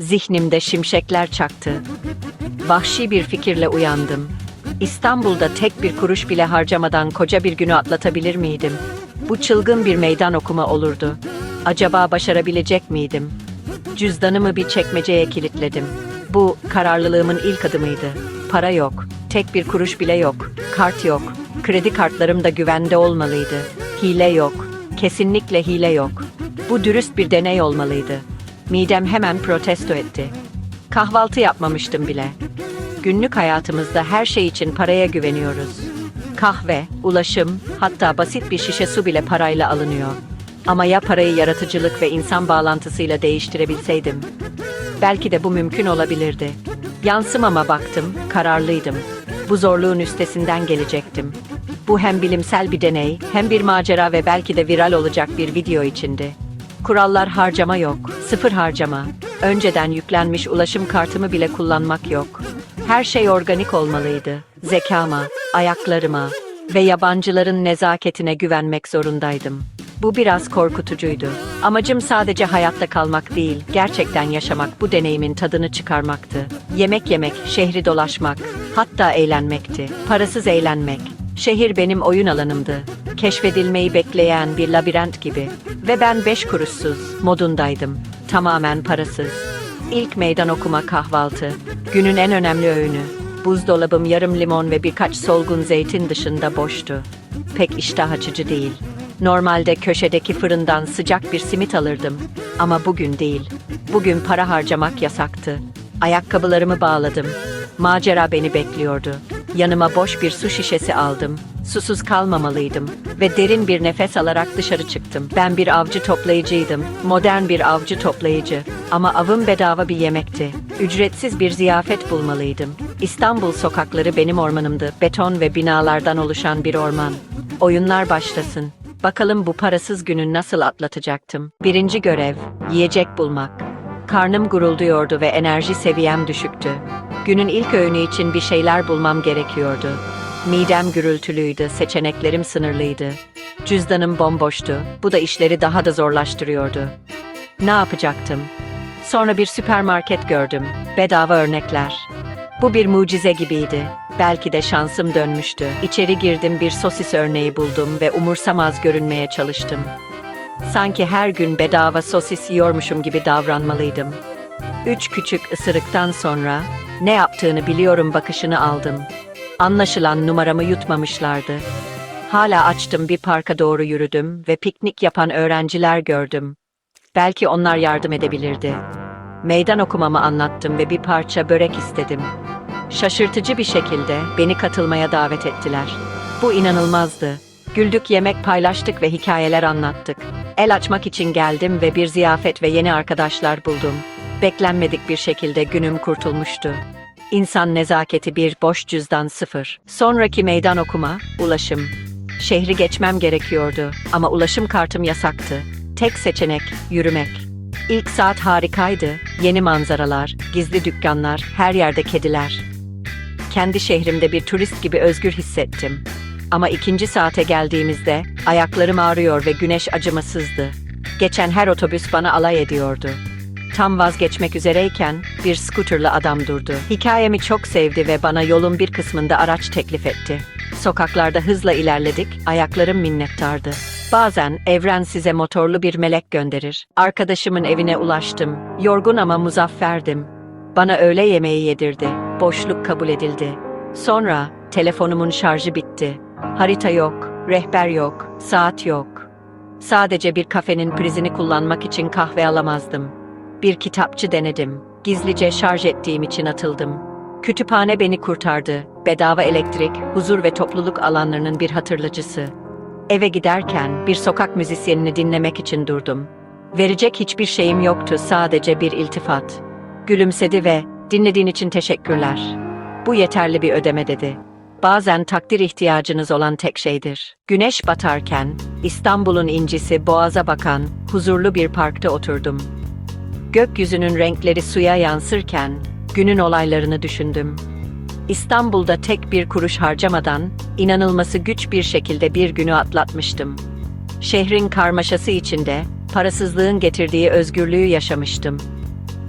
Zihnimde şimşekler çaktı. Vahşi bir fikirle uyandım. İstanbul'da tek bir kuruş bile harcamadan koca bir günü atlatabilir miydim? Bu çılgın bir meydan okuma olurdu. Acaba başarabilecek miydim? Cüzdanımı bir çekmeceye kilitledim. Bu kararlılığımın ilk adımıydı. Para yok, tek bir kuruş bile yok, kart yok, kredi kartlarım da güvende olmalıydı. Hile yok, kesinlikle hile yok. Bu dürüst bir deney olmalıydı. Midem hemen protesto etti. Kahvaltı yapmamıştım bile. Günlük hayatımızda her şey için paraya güveniyoruz. Kahve, ulaşım, hatta basit bir şişe su bile parayla alınıyor. Ama ya parayı yaratıcılık ve insan bağlantısıyla değiştirebilseydim? Belki de bu mümkün olabilirdi. Yansımama baktım, kararlıydım. Bu zorluğun üstesinden gelecektim. Bu hem bilimsel bir deney, hem bir macera ve belki de viral olacak bir video içindi. Kurallar harcama yok, sıfır harcama. Önceden yüklenmiş ulaşım kartımı bile kullanmak yok. Her şey organik olmalıydı. Zekama, ayaklarıma ve yabancıların nezaketine güvenmek zorundaydım. Bu biraz korkutucuydu. Amacım sadece hayatta kalmak değil, gerçekten yaşamak, bu deneyimin tadını çıkarmaktı. Yemek yemek, şehri dolaşmak, hatta eğlenmekti. Parasız eğlenmek. Şehir benim oyun alanımdı. Keşfedilmeyi bekleyen bir labirent gibi. Ve ben beş kuruşsuz modundaydım. Tamamen parasız. İlk meydan okuma kahvaltı. Günün en önemli öğünü. Buzdolabım yarım limon ve birkaç solgun zeytin dışında boştu. Pek iştah açıcı değil. Normalde köşedeki fırından sıcak bir simit alırdım. Ama bugün değil. Bugün para harcamak yasaktı. Ayakkabılarımı bağladım. Macera beni bekliyordu. Yanıma boş bir su şişesi aldım. Susuz kalmamalıydım ve derin bir nefes alarak dışarı çıktım. Ben bir avcı toplayıcıydım. Modern bir avcı toplayıcı. Ama avım bedava bir yemekti. Ücretsiz bir ziyafet bulmalıydım. İstanbul sokakları benim ormanımdı. Beton ve binalardan oluşan bir orman. Oyunlar başlasın. Bakalım bu parasız günü nasıl atlatacaktım. Birinci görev, yiyecek bulmak. Karnım gurulduyordu ve enerji seviyem düşüktü. Günün ilk öğünü için bir şeyler bulmam gerekiyordu. Midem gürültülüydü, seçeneklerim sınırlıydı. Cüzdanım bomboştu. Bu da işleri daha da zorlaştırıyordu. Ne yapacaktım? Sonra bir süpermarket gördüm. Bedava örnekler. Bu bir mucize gibiydi. Belki de şansım dönmüştü. İçeri girdim bir sosis örneği buldum ve umursamaz görünmeye çalıştım. Sanki her gün bedava sosis yiyormuşum gibi davranmalıydım. Üç küçük ısırıktan sonra ne yaptığını biliyorum bakışını aldım. Anlaşılan numaramı yutmamışlardı. Hala açtım bir parka doğru yürüdüm ve piknik yapan öğrenciler gördüm. Belki onlar yardım edebilirdi. Meydan okumamı anlattım ve bir parça börek istedim. Şaşırtıcı bir şekilde beni katılmaya davet ettiler. Bu inanılmazdı. Güldük, yemek paylaştık ve hikayeler anlattık. El açmak için geldim ve bir ziyafet ve yeni arkadaşlar buldum. Beklenmedik bir şekilde günüm kurtulmuştu. İnsan nezaketi bir, boş cüzdan sıfır. Sonraki meydan okuma, ulaşım. Şehri geçmem gerekiyordu ama ulaşım kartım yasaktı. Tek seçenek, yürümek. İlk saat harikaydı. Yeni manzaralar, gizli dükkanlar, her yerde kediler. Kendi şehrimde bir turist gibi özgür hissettim. Ama ikinci saate geldiğimizde ayaklarım ağrıyor ve güneş acımasızdı. Geçen her otobüs bana alay ediyordu. Tam vazgeçmek üzereyken bir skuterlı adam durdu. Hikayemi çok sevdi ve bana yolun bir kısmında araç teklif etti. Sokaklarda hızla ilerledik, ayaklarım minnettardı. Bazen evren size motorlu bir melek gönderir. Arkadaşımın evine ulaştım. Yorgun ama muzafferdim. Bana öğle yemeği yedirdi. Boşluk kabul edildi. Sonra telefonumun şarjı bitti. Harita yok, rehber yok, saat yok. Sadece bir kafenin prizini kullanmak için kahve alamazdım. Bir kitapçı denedim. Gizlice şarj ettiğim için atıldım. Kütüphane beni kurtardı. Bedava elektrik, huzur ve topluluk alanlarının bir hatırlatıcısı. Eve giderken bir sokak müzisyenini dinlemek için durdum. Verecek hiçbir şeyim yoktu, sadece bir iltifat. Gülümsedi ve dinlediğin için teşekkürler. Bu yeterli bir ödeme dedi. Bazen takdir ihtiyacınız olan tek şeydir. Güneş batarken İstanbul'un incisi boğaza bakan huzurlu bir parkta oturdum. Gökyüzünün renkleri suya yansırken günün olaylarını düşündüm. İstanbul'da tek bir kuruş harcamadan inanılması güç bir şekilde bir günü atlatmıştım. Şehrin karmaşası içinde parasızlığın getirdiği özgürlüğü yaşamıştım.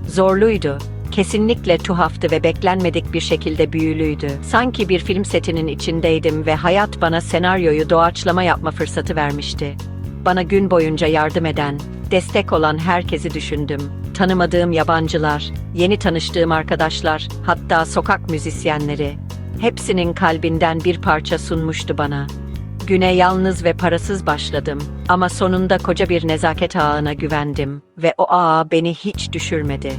Zorluydu. Kesinlikle tuhaftı ve beklenmedik bir şekilde büyülüydü. Sanki bir film setinin içindeydim ve hayat bana senaryoyu doğaçlama yapma fırsatı vermişti. Bana gün boyunca yardım eden, destek olan herkesi düşündüm. Tanımadığım yabancılar, yeni tanıştığım arkadaşlar, hatta sokak müzisyenleri. Hepsinin kalbinden bir parça sunmuştu bana. Güne yalnız ve parasız başladım ama sonunda koca bir nezaket ağına güvendim ve o ağa beni hiç düşürmedi.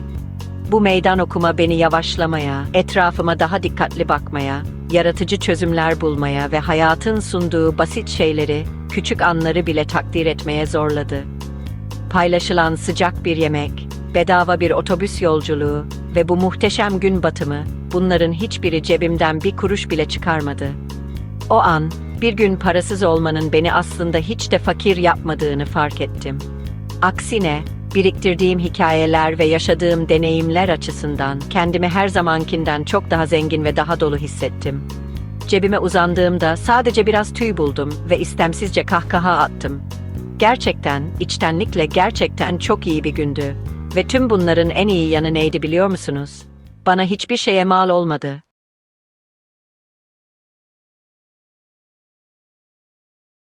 Bu meydan okuma beni yavaşlamaya, etrafıma daha dikkatli bakmaya, yaratıcı çözümler bulmaya ve hayatın sunduğu basit şeyleri, küçük anları bile takdir etmeye zorladı. Paylaşılan sıcak bir yemek, bedava bir otobüs yolculuğu ve bu muhteşem gün batımı, bunların hiçbiri cebimden bir kuruş bile çıkarmadı. O an, bir gün parasız olmanın beni aslında hiç de fakir yapmadığını fark ettim. Aksine, biriktirdiğim hikayeler ve yaşadığım deneyimler açısından kendimi her zamankinden çok daha zengin ve daha dolu hissettim. Cebime uzandığımda sadece biraz tüy buldum ve istemsizce kahkaha attım. Gerçekten, içtenlikle gerçekten çok iyi bir gündü. Ve tüm bunların en iyi yanı neydi biliyor musunuz? Bana hiçbir şeye mal olmadı.